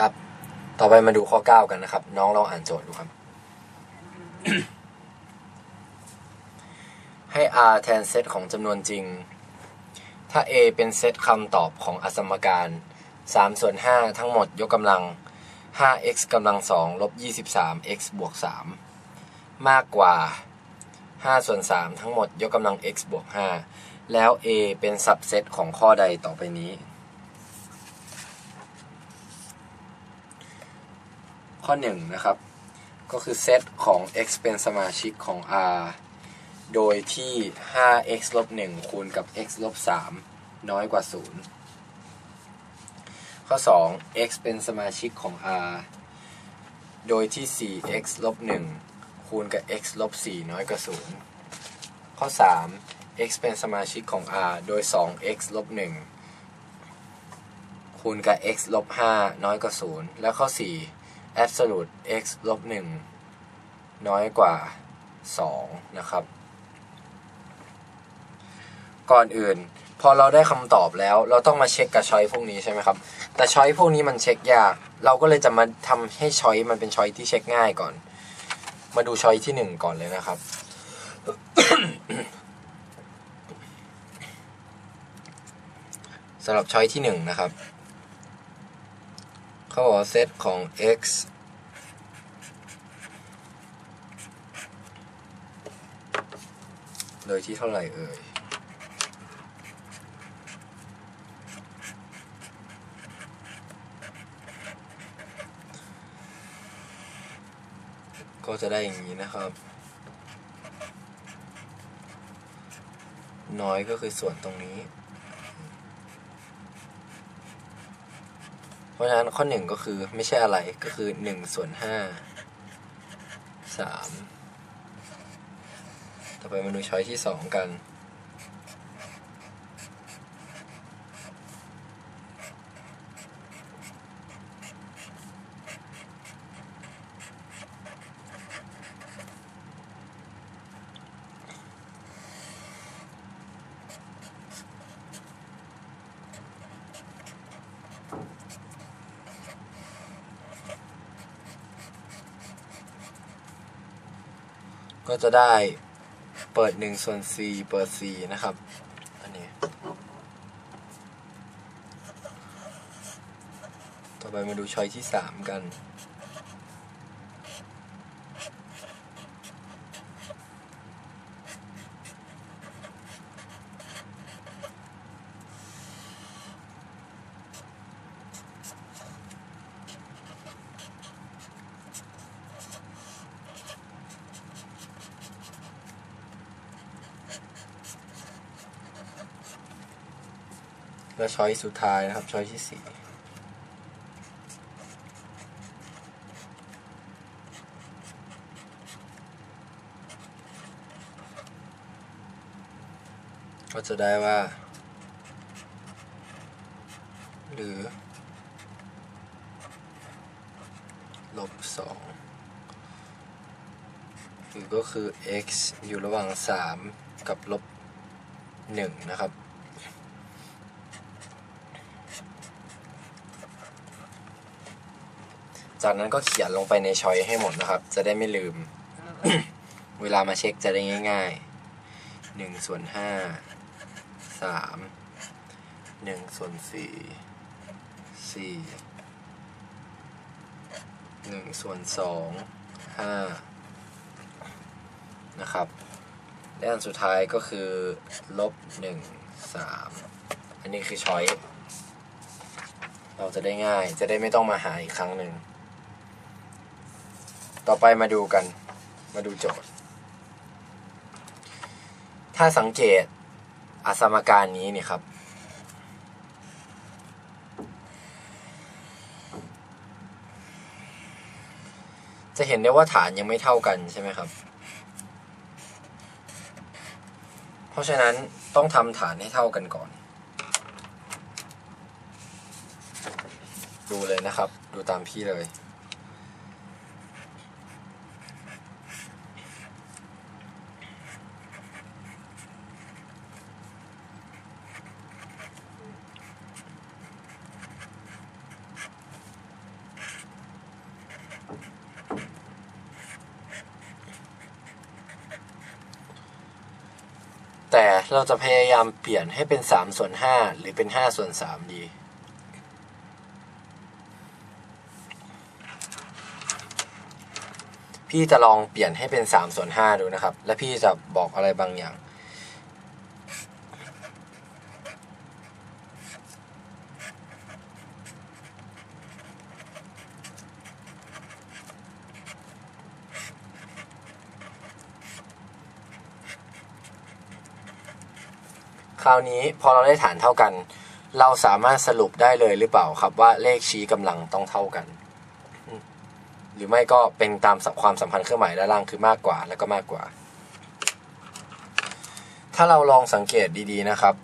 ครับ ต่อไปมาดูข้อ 9 กันนะครับ น้องลองอ่านโจทย์ดูครับ ให้ r แทนเซตของจำนวนจริง ถ้า a เป็นเซตคำตอบของอสมการ3ส่วน5ทั้งหมดยกกำลัง 5x กำลัง2ลบ 23x บวก 3 มากกว่า 5 ส่วน 3 ทั้งหมดยกกำลัง x บวก 5 แล้ว a เป็นสับเซตของข้อใดต่อไปนี้ ข้อ1นะครับ ก็คือเซตของ x เป็นสมาชิกของ r โดยที่ 5x ลบ1คูณกับ x ลบ3น้อยกว่า 0 ข้อ 2 x เป็นสมาชิกของ r โดยที่ 4x ลบ1คูณกับ x ลบ4น้อยกว่า 0 ข้อ 3 x เป็นสมาชิกของ r โดย 2x ลบ1คูณกับ x ลบ5น้อยกว่า 0 แล้วข้อ 4 absolute x ลบ1น้อยกว่า 2 นะครับ ก่อนอื่น พอเราได้คำตอบแล้ว เราต้องมาเช็คกับช้อยพวกนี้ใช่ไหมครับ แต่ช้อยพวกนี้มันเช็คยาก เราก็เลยจะมาทำให้ช้อยมันเป็นช้อยที่เช็คง่ายก่อน มาดูช้อยที่หนึ่งก่อนเลยนะครับ สำหรับช้อยที่หนึ่งนะครับ เขาบอกว่าเซตของ x โดยที่เท่าไหร่เอ่ยก็จะได้อย่างนี้นะครับ น้อยก็คือส่วนตรงนี้ เพราะฉะนั้นข้อหนึ่งก็คือไม่ใช่อะไรก็คือหนึ่งส่วนห้าสามต่อไปมาดูช้อยที่สองกัน ก็จะได้เปิด1ส่วน4เปิด4นะครับ อันนี้ ต่อไปมาดูช้อยที่ 3 กัน และช้อยสุดท้ายนะครับ ช้อยที่สี่ก็จะได้ว่า หรือ ลบสองหรือก็คือ x อยู่ระหว่าง 3 กับลบ1นะครับ จากนั้นก็เขียนลงไปในชอยให้หมดนะครับ จะได้ไม่ลืม เวลามาเช็คจะได้ง่ายๆหนึ่งส่วนห้าสามหนึ่งส่วนสี่สี่หนึ่งส่วนสองห้านะครับและอันสุดท้ายก็คือลบหนึ่งสามอันนี้คือช้อยเราจะได้ง่าย จะได้ไม่ต้องมาหาอีกครั้งหนึ่ง ต่อไปมาดูกัน มาดูโจทย์ ถ้าสังเกตอสมการนี้เนี่ยครับ จะเห็นได้ว่าฐานยังไม่เท่ากันใช่ไหมครับ เพราะฉะนั้นต้องทำฐานให้เท่ากันก่อน ดูเลยนะครับ ดูตามพี่เลย แต่ เราจะพยายามเปลี่ยนให้เป็นสามส่วนห้าหรือเป็นห้าส่วนสามดี พี่จะลองเปลี่ยนให้เป็นสามส่วนห้าดูนะครับ และพี่จะบอกอะไรบางอย่าง คราวนี้พอเราได้ฐานเท่ากัน เราสามารถสรุปได้เลยหรือเปล่าครับว่าเลขชี้กำลังต้องเท่ากัน หรือไม่ก็เป็นตามความสัมพันธ์เครื่องหมายด้านล่างคือมากกว่าแล้วก็มากกว่า ถ้าเราลองสังเกตดีๆนะครับ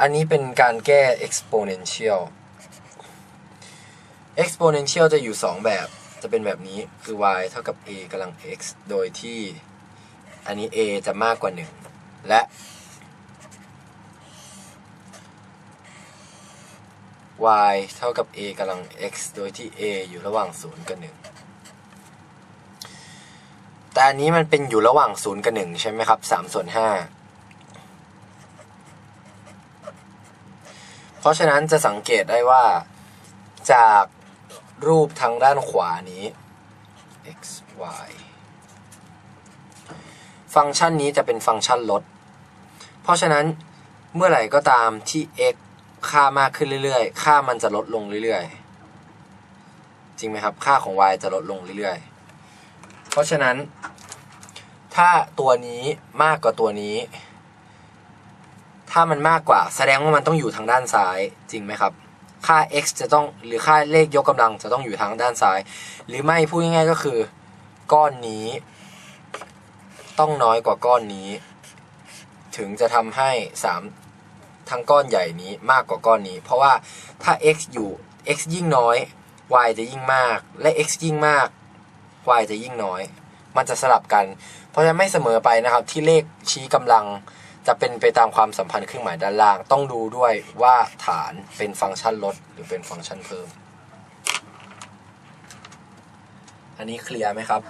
อันนี้เป็นการแก้ exponential exponential จะอยู่ 2 แบบจะเป็นแบบนี้คือ y เท่ากับ a กำลัง x โดยที่อันนี้ a จะมากกว่า 1 และ y เท่ากับ a กำลัง x โดยที่ a อยู่ระหว่าง 0 กับ 1 แต่อันนี้มันเป็นอยู่ระหว่าง 0 กับ 1 ใช่ไหมครับ 3 ส่วน 5 เพราะฉะนั้นจะสังเกตได้ว่าจากรูปทางด้านขวานี้ x y ฟังก์ชันนี้จะเป็นฟังก์ชันลด เพราะฉะนั้นเมื่อไหร่ก็ตามที่ x ค่ามากขึ้นเรื่อยๆ ค่ามันจะลดลงเรื่อยๆ จริงไหมครับ ค่าของ y จะลดลงเรื่อยๆ เพราะฉะนั้น ถ้าตัวนี้มากกว่าตัวนี้ ถ้ามันมากกว่า แสดงว่ามันต้องอยู่ทางด้านซ้าย จริงไหมครับ ค่า x จะต้องหรือค่าเลขยกกำลังจะต้องอยู่ทางด้านซ้าย หรือไม่พูดง่ายๆก็คือ ก้อนนี้ ต้องน้อยกว่าก้อนนี้ ถึงจะทำให้3 ทั้งก้อนใหญ่นี้มากกว่าก้อนนี้ เพราะว่าถ้า x อยู่ x ยิ่งน้อย y จะยิ่งมาก และ x ยิ่งมาก y จะยิ่งน้อย มันจะสลับกัน เพราะฉะนั้นไม่เสมอไปนะครับ ที่เลขชี้กำลังจะเป็นไปตามความสัมพันธ์เครื่องหมายด้านล่าง ต้องดูด้วยว่าฐานเป็นฟังก์ชันลดหรือเป็นฟังก์ชันเพิ่ม อันนี้เคลียร์ไหมครับ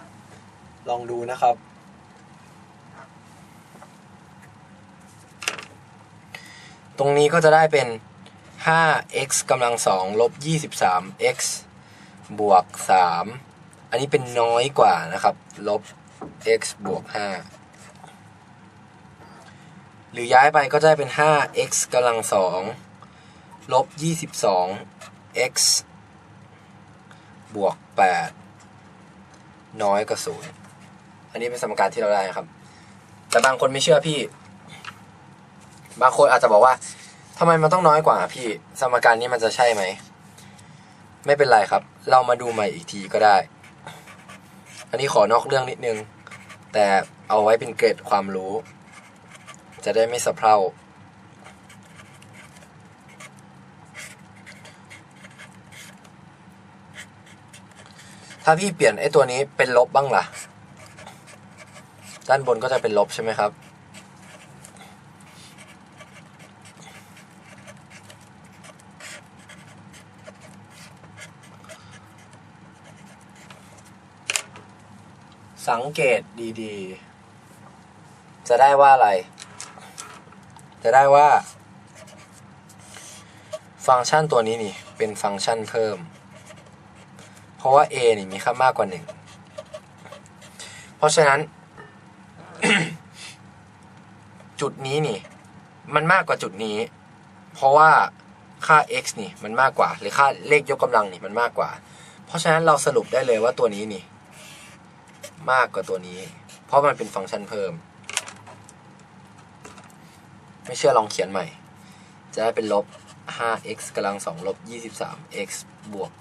ลองดูนะครับ ตรงนี้ก็จะได้เป็น 5x กำลัง2ลบ 23x บวก 3 อันนี้เป็นน้อยกว่านะครับ ลบ x บวก 5 หรือย้ายไปก็จะได้เป็น 5x กำลัง2ลบ 22x บวก 8 น้อยกว่า0อันนี้เป็นสมการที่เราได้ครับ แต่บางคนไม่เชื่อพี่ บางคนอาจจะบอกว่าทำไมมันต้องน้อยกว่าพี่สมการนี้มันจะใช่ไหม ไม่เป็นไรครับ เรามาดูใหม่อีกทีก็ได้ อันนี้ขอนอกเรื่องนิดนึง แต่เอาไว้เป็นเกรดความรู้ จะได้ไม่สะเพร่าถ้าพี่เปลี่ยนไอ้ตัวนี้เป็นลบบ้างล่ะ ด้านบนก็จะเป็นลบใช่ไหมครับ สังเกตดีๆ จะได้ว่าอะไร จะได้ว่า ฟังก์ชันตัวนี้นี่ เป็นฟังก์ชันเพิ่ม เพราะว่า a นี่มีค่ามากกว่า1เพราะฉะนั้น จุดนี้นี่ มันมากกว่าจุดนี้ เพราะว่าค่า x นี่มันมากกว่า หรือค่าเลขยกกำลังนี่มันมากกว่า เพราะฉะนั้นเราสรุปได้เลยว่าตัวนี้นี่ มากกว่าตัวนี้ เพราะมันเป็นฟังก์ชันเพิ่ม ไม่เชื่อลองเขียนใหม่ จะได้เป็นลบ 5x กำลัง2ลบ 23x บวก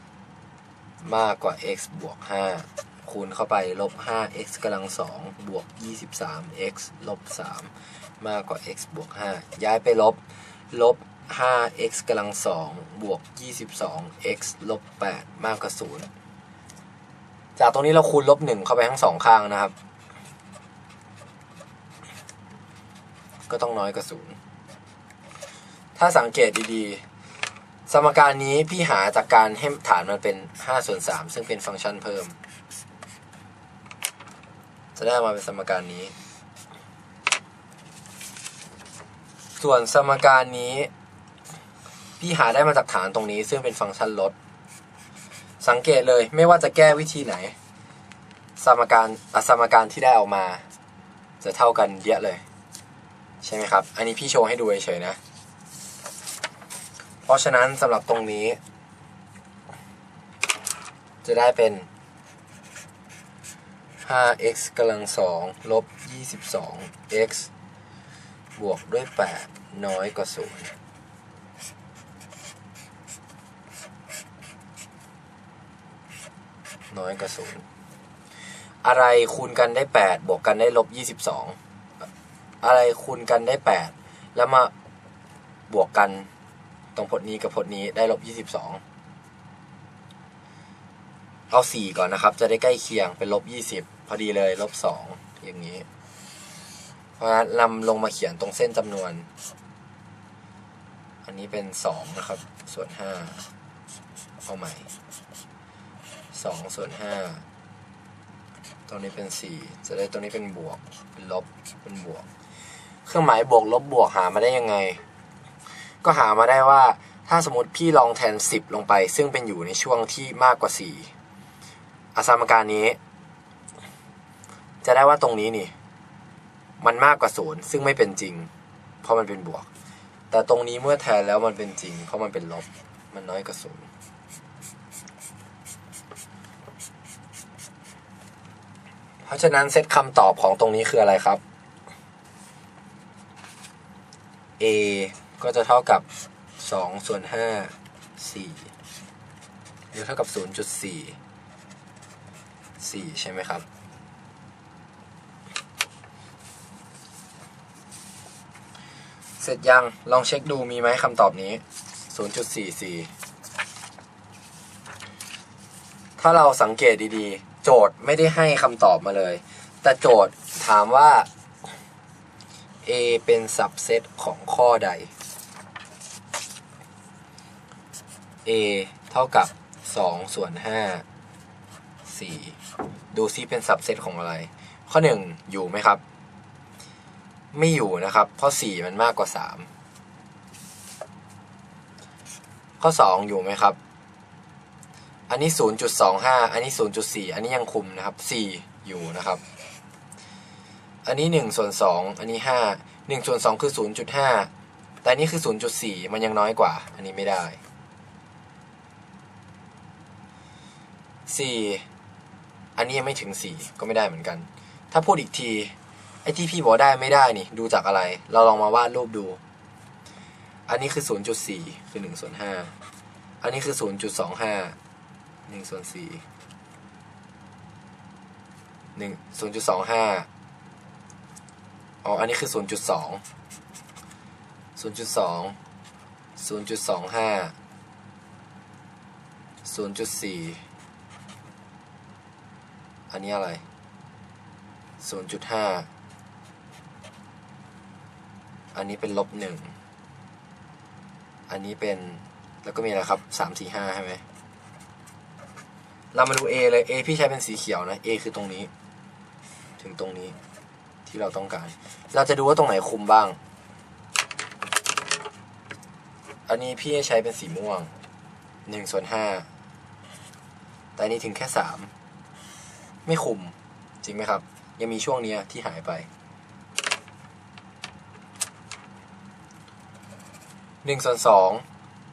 3 มากกว่า x บวก 5 คูณเข้าไปลบ 5x กำลัง2บวก 23x ลบ 3 มากกว่า x บวก 5 ย้ายไปลบ ลบ 5x กำลัง2บวก 22x ลบ 8 มากกว่า 0 จากตรงนี้เราคูณลบหนึ่งเข้าไปทั้งสองข้างนะครับ ก็ต้องน้อยกว่าศูนย์ถ้าสังเกตดีๆ สมการนี้พี่หาจากการให้ฐานมันเป็นห้าส่วนสามซึ่งเป็นฟังก์ชันเพิ่ม จะได้มาเป็นสมการนี้ ส่วนสมการนี้ พี่หาได้มาจากฐานตรงนี้ซึ่งเป็นฟังก์ชันลด สังเกตเลยไม่ว่าจะแก้วิธีไหน สมการอสมการที่ได้ออกมา จะเท่ากันเยอะเลย ใช่ไหมครับ อันนี้พี่โชว์ให้ดูเฉยๆนะ เพราะฉะนั้นสำหรับตรงนี้ จะได้เป็น 5x กำลังสองลบ 22x บวกด้วย 8 น้อยกว่า 0 น้อยกว่า0อะไรคูณกันได้8บวกกันได้ลบ22องอะไรคูณกันได้8แล้วมาบวกกันตรงพจน์นี้กับพจน์นี้ได้ลบ22เอา4ก่อนนะครับ จะได้ใกล้เคียงเป็นลบ20พอดีเลยลบ2องอย่างนี้ เพราะฉะนั้นนำลงมาเขียนตรงเส้นจำนวน อันนี้เป็น2นะครับ ส่วน5เอาใหม่ 2ส่วน5ตรงนี้เป็น 4 จะได้ตรงนี้เป็นบวก เป็นลบ เป็นบวก เครื่องหมายบวกลบบวกหามาได้ยังไง ก็หามาได้ว่าถ้าสมมติพี่ลองแทน 10 ลงไป ซึ่งเป็นอยู่ในช่วงที่มากกว่า 4อาสมการนี้ จะได้ว่าตรงนี้นี่ มันมากกว่าศูนย์ซึ่งไม่เป็นจริง เพราะมันเป็นบวก แต่ตรงนี้เมื่อแทนแล้วมันเป็นจริง เพราะมันเป็นลบ มันน้อยกว่าศูนย์ เพราะฉะนั้นเซตคำตอบของตรงนี้คืออะไรครับ a ก็จะเท่ากับ 2 ส่วน 5 4หรือเท่ากับ 0.4สี่ใช่ไหมครับ เสร็จยัง ลองเช็คดูมีไหมคำตอบนี้ 0.44 ถ้าเราสังเกตดีๆ โจทย์ไม่ได้ให้คำตอบมาเลย แต่โจทย์ถามว่า A เป็นสับเซตของข้อใด A เท่ากับ2ส่วน5 4 ดูซิเป็นสับเซตของอะไร ข้อ 1 อยู่ไหมครับ ไม่อยู่นะครับ เพราะ 4 มันมากกว่า 3 ข้อ 2 อยู่ไหมครับ อันนี้ 0.25 อันนี้ 0.4 อันนี้ยังคุมนะครับ 4 อยู่นะครับ อันนี้1ส่วน2อันนี้ 5 1ส่วน2คือ 0.5 แต่อันนี้คือ 0.4 มันยังน้อยกว่า อันนี้ไม่ได้ 4 อันนี้ยังไม่ถึง 4 ก็ไม่ได้เหมือนกัน ถ้าพูดอีกที ไอ้ที่พี่บอกได้ไม่ได้นี่ ดูจากอะไร เราลองมาวาดรูปดู อันนี้คือ 0.4 คือ1ส่วน5อันนี้คือ 0.25 1ส่วน4 1 0.25อ๋อ อันนี้คือ0.2 0.2 0.25 0.4อันนี้อะไร0.5อันนี้เป็นลบหนึ่งอันนี้เป็นแล้วก็มีอะไรครับ3 4 5ใช่ไหม เรามาดู A เลย A พี่ใช้เป็นสีเขียวนะ A คือตรงนี้ ถึงตรงนี้ที่เราต้องการ เราจะดูว่าตรงไหนคุมบ้าง อันนี้พี่ใช้เป็นสีม่วง1ส่วน5แต่นี้ถึงแค่ 3 ไม่คุมจริงไหมครับ ยังมีช่วงเนี้ยที่หายไปหนึ่งส่วนสอง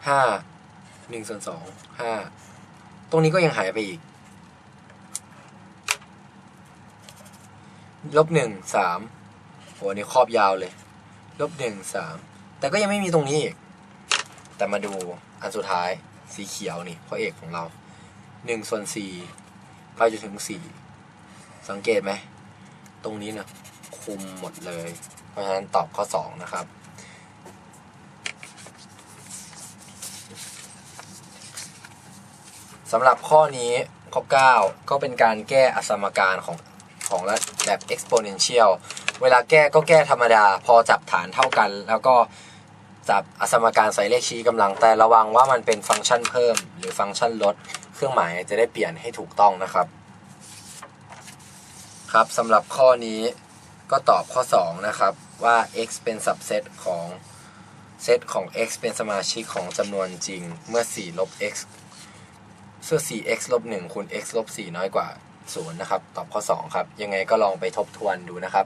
ห้าหนึ่งส่วนสองห้า ตรงนี้ก็ยังหายไปอีก ลบหนึ่งสามโหอันนี้ครอบยาวเลย ลบหนึ่งสาม แต่ก็ยังไม่มีตรงนี้อีก แต่มาดูอันสุดท้ายสีเขียวนี่ข้อเอกของเราหนึ่งส่วนสี่ไปจนถึงสี่ สังเกตไหม ตรงนี้นะคุมหมดเลย เพราะฉะนั้นตอบข้อ2นะครับ สำหรับข้อนี้ข้อ 9 ก็เป็นการแก้อสมการของของระแบบ exponential เวลาแก้ก็แก้ธรรมดา พอจับฐานเท่ากัน แล้วก็จับอสมการใส่เลขชี้กำลังแต่ระวังว่ามันเป็นฟังก์ชันเพิ่ม หรือฟังก์ชันลด เครื่องหมายจะได้เปลี่ยนให้ถูกต้องนะครับ ครับสำหรับข้อนี้ก็ตอบข้อ 2 นะครับ ว่า x เป็น subset ของเซตของ x เป็นสมาชิกของจำนวนจริงเมื่อ 4 ลบ x เสื้อ 4x ลบ1คูณ x ลบ4น้อยกว่า0นะครับ ตอบข้อ 2 ครับ ยังไงก็ลองไปทบทวนดูนะครับ